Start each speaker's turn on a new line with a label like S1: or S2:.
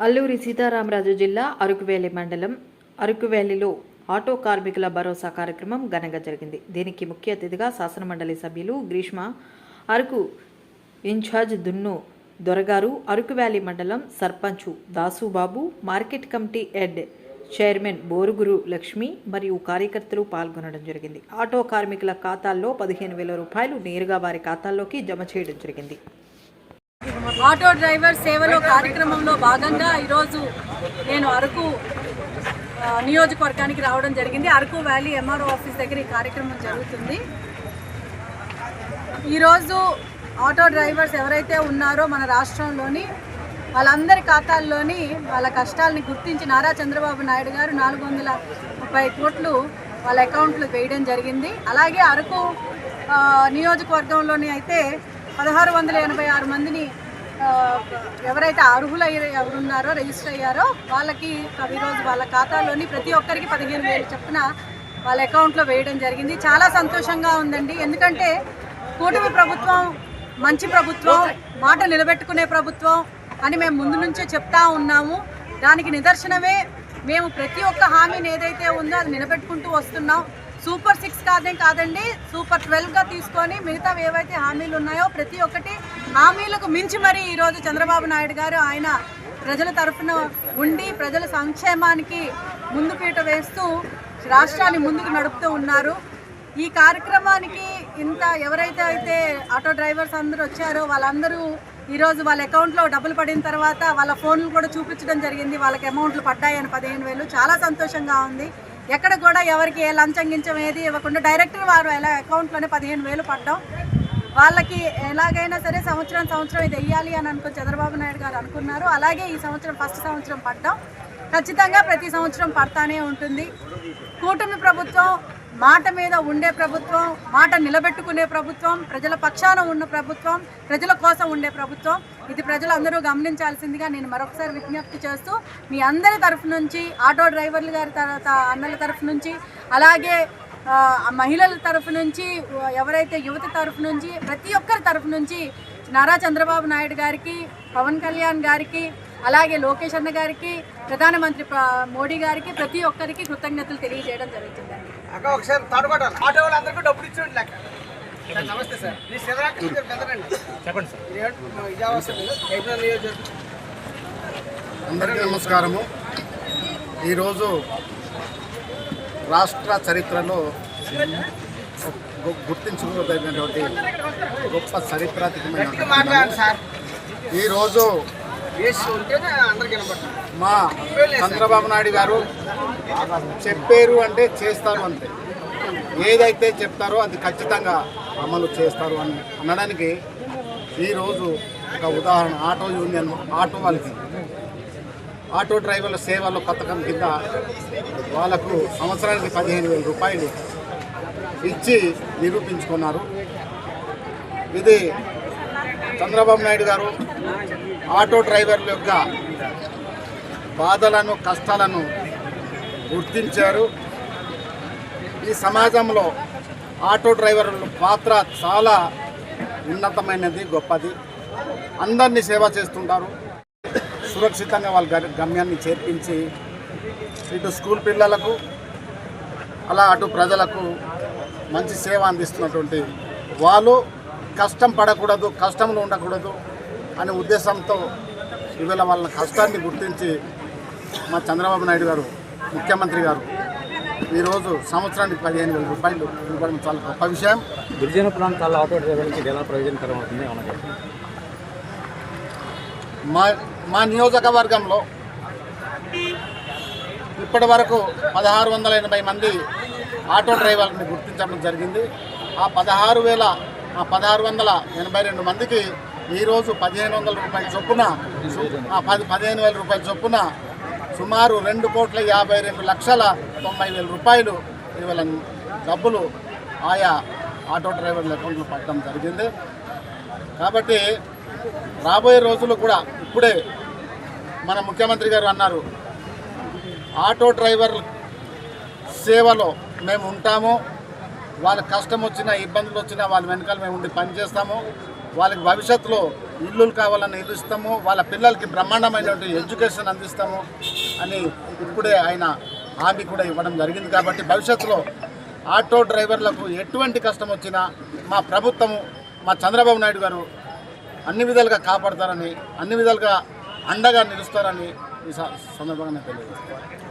S1: అల్లూరి సీతారామరాజు జిల్లా అరకువేలి మండలం అరకువేలిలో ఆటో కార్మికుల భరోసా కార్యక్రమం ఘనంగా జరిగింది. దీనికి ముఖ్య అతిథిగా శాసనమండలి సభ్యులు గ్రీష్మ అరకు ఇన్ఛార్జ్ దున్ను దొరగారు అరకు వ్యాలీ మండలం sarpanch Dasubabu market committee head chairman Boruguru Lakshmi మరియు కార్యకర్తలు పాల్గొనడం జరిగింది. ఆటో కార్మికుల ఖాతాల్లో పదిహేను వేల రూపాయలు నేరుగా వారి ఖాతాల్లోకి జమ చేయడం జరిగింది.
S2: ఆటో డ్రైవర్ సేవలో కార్యక్రమంలో భాగంగా ఈరోజు నేను అరకు నియోజకవర్గానికి రావడం జరిగింది. అరకు వ్యాలీ ఎంఆర్ఓ ఆఫీస్ దగ్గర ఈ కార్యక్రమం జరుగుతుంది. ఈరోజు ఆటో డ్రైవర్స్ ఎవరైతే ఉన్నారో మన రాష్ట్రంలోని వాళ్ళందరి ఖాతాల్లోని వాళ్ళ కష్టాలని గుర్తించి నారా చంద్రబాబు నాయుడు గారు నాలుగు వందల ముప్పై కోట్లు వాళ్ళ అకౌంట్లు వేయడం జరిగింది. అలాగే అరకు నియోజకవర్గంలోని అయితే పదహారు వందల ఎనభై ఆరు మందిని ఎవరైతే అర్హులు ఎవరున్నారో రిజిస్టర్ అయ్యారో వాళ్ళకి ఈరోజు వాళ్ళ ఖాతాలోని ప్రతి ఒక్కరికి పదిహేను వేలు చొప్పున వాళ్ళ అకౌంట్లో వేయడం జరిగింది. చాలా సంతోషంగా ఉందండి. ఎందుకంటే కూటమి ప్రభుత్వం మంచి ప్రభుత్వం మాట నిలబెట్టుకునే ప్రభుత్వం అని మేము ముందు నుంచే చెప్తా ఉన్నాము. దానికి నిదర్శనమే మేము ప్రతి ఒక్క హామీని ఏదైతే ఉందో అది నిలబెట్టుకుంటూ వస్తున్నాం. సూపర్ సిక్స్ కాదే కాదండి సూపర్ ట్వెల్వ్గా తీసుకొని మిగతా ఏవైతే హామీలు ఉన్నాయో ప్రతి ఒక్కటి హామీలకు మించి మరి ఈరోజు చంద్రబాబు నాయుడు గారు ఆయన ప్రజల తరఫున ఉండి ప్రజల సంక్షేమానికి ముందు పీట వేస్తూ రాష్ట్రాన్ని ముందుకు నడుపుతూ ఉన్నారు. ఈ కార్యక్రమానికి ఇంత ఎవరైతే అయితే ఆటో డ్రైవర్స్ అందరూ వచ్చారో వాళ్ళందరూ ఈరోజు వాళ్ళ అకౌంట్లో డబ్బులు పడిన తర్వాత వాళ్ళ ఫోన్లు కూడా చూపించడం జరిగింది. వాళ్ళకి అమౌంట్లు పడ్డాయని పదిహేను వేలు. చాలా సంతోషంగా ఉంది. ఎక్కడ కూడా ఎవరికి ఏ లంచం గించం ఏది ఇవ్వకుండా డైరెక్టర్ వారు ఎలా అకౌంట్లోనే పదిహేను వేలు పడ్డాం. వాళ్ళకి ఎలాగైనా సరే సంవత్సరం సంవత్సరం ఇది వెయ్యాలి అని అనుకుని చంద్రబాబు నాయుడు గారు అనుకున్నారు. అలాగే ఈ సంవత్సరం ఫస్ట్ సంవత్సరం పడ్డాం. ఖచ్చితంగా ప్రతి సంవత్సరం పడతానే ఉంటుంది. కూటమి ప్రభుత్వం మాట మీద ఉండే ప్రభుత్వం మాట నిలబెట్టుకునే ప్రభుత్వం ప్రజల పక్షాన ఉన్న ప్రభుత్వం ప్రజల కోసం ఉండే ప్రభుత్వం. ఇది ప్రజలందరూ గమనించాల్సిందిగా నేను మరొకసారి విజ్ఞప్తి చేస్తూ మీ అందరి తరఫు నుంచి ఆటో డ్రైవర్లు గారి తర్వాత అన్నల తరఫు నుంచి అలాగే మహిళల తరఫు నుంచి ఎవరైతే యువత తరఫు నుంచి ప్రతి ఒక్కరి తరఫు నుంచి నారా చంద్రబాబు నాయుడు గారికి పవన్ కళ్యాణ్ గారికి అలాగే లోకేష్ అన్న గారికి ప్రధానమంత్రి ప్ర- మోడీ గారికి ప్రతి ఒక్కరికి కృతజ్ఞతలు తెలియజేయడం జరుగుతుందండి
S3: అక్క ఒకసారి తాడుకోవటాలి ఆటో వాళ్ళందరికీ డబ్బులు ఇచ్చేయండి లెక్క. సార్ నమస్తే సార్. మీ చెప్పండి సార్. ఇది అవసరం
S4: అందరికీ నమస్కారము. ఈరోజు రాష్ట్ర చరిత్రలో గుర్తించుకోదగినటువంటి గొప్ప చరిత్రాత్మకమైన
S3: గట్టిగా మాట్లాడండి సార్.
S4: ఈరోజు మా చంద్రబాబు నాయుడు గారు చెప్పారు అంటే చేస్తారు అంతే. ఏదైతే చెప్తారో అది ఖచ్చితంగా అమలు చేస్తారు అని అనడానికి ఈరోజు ఒక ఉదాహరణ. ఆటో యూనియన్ ఆటో వాళ్ళకి. ఆటో డ్రైవర్ల సేవల పథకం కింద వాళ్ళకు సంవత్సరానికి పదిహేను వేల రూపాయలు ఇచ్చి నిరూపించుకున్నారు. ఇది చంద్రబాబు నాయుడు గారు ఆటో డ్రైవర్ల యొక్క బాధలను కష్టాలను గుర్తించారు. ఈ సమాజంలో ఆటో డ్రైవర్ల పాత్ర చాలా ఉన్నతమైనది గొప్పది. అందరినీ సేవ చేస్తుంటారు. సురక్షితంగా వాళ్ళ గ- గమ్యాన్ని చేర్పించి ఇటు స్కూల్ పిల్లలకు అలా అటు ప్రజలకు మంచి సేవ అందిస్తున్నటువంటి వాళ్ళు కష్టం పడకూడదు కష్టంలో ఉండకూడదు అనే ఉద్దేశంతో ఇవాళ వాళ్ళ కష్టాన్ని గుర్తించి మా చంద్రబాబు నాయుడు గారు ముఖ్యమంత్రి గారు ఈరోజు సంవత్సరానికి పదిహేను వేల రూపాయలు ఇవ్వడం చాలా గొప్ప విషయం
S5: గిరిజన ప్రాంతాల ఆటో డ్రైవర్లకి ఎలా ప్రయోజనకరం అవుతుంది.
S4: మా మా నియోజకవర్గంలో ఇప్పటి వరకు పదహారు వందల ఎనభై మంది ఆటో డ్రైవర్ని గుర్తించడం జరిగింది ఆ పదహారు వేల పదహారు వందల ఎనభై రెండు మందికి ఈరోజు పదిహేను వందల రూపాయల చొప్పున పది పదిహేను వేల రూపాయల చొప్పున సుమారు రెండు కోట్ల యాభై రెండు లక్షల తొంభై వేల రూపాయలు ఇవాళ డబ్బులు ఆయా ఆటో డ్రైవర్ల అకౌంట్లో పడటం జరిగింది. కాబట్టి రాబోయే రోజుల్లో కూడా ఇప్పుడే మన ముఖ్యమంత్రి గారు అన్నారు ఆటో డ్రైవర్ సేవలో మేము ఉంటాము వాళ్ళ కష్టం వచ్చినా ఇబ్బందులు వచ్చినా వాళ్ళ వెనకాల మేము ఉండి పనిచేస్తాము వాళ్ళకి భవిష్యత్తులో ఇల్లులు కావాలని ఇల్లు ఇస్తాము. వాళ్ళ పిల్లలకి బ్రహ్మాండమైనటువంటి ఎడ్యుకేషన్ అందిస్తాము అని ఇప్పుడే ఆయన హామీ కూడా ఇవ్వడం జరిగింది. కాబట్టి భవిష్యత్తులో ఆటో డ్రైవర్లకు ఎటువంటి కష్టం వచ్చినా మా ప్రభుత్వము మా చంద్రబాబు నాయుడు గారు అన్ని విధాలుగా కాపాడతారని అన్ని విధాలుగా అండగా నిలుస్తారని ఈ స- సందర్భంగా నేను తెలియజేస్తాను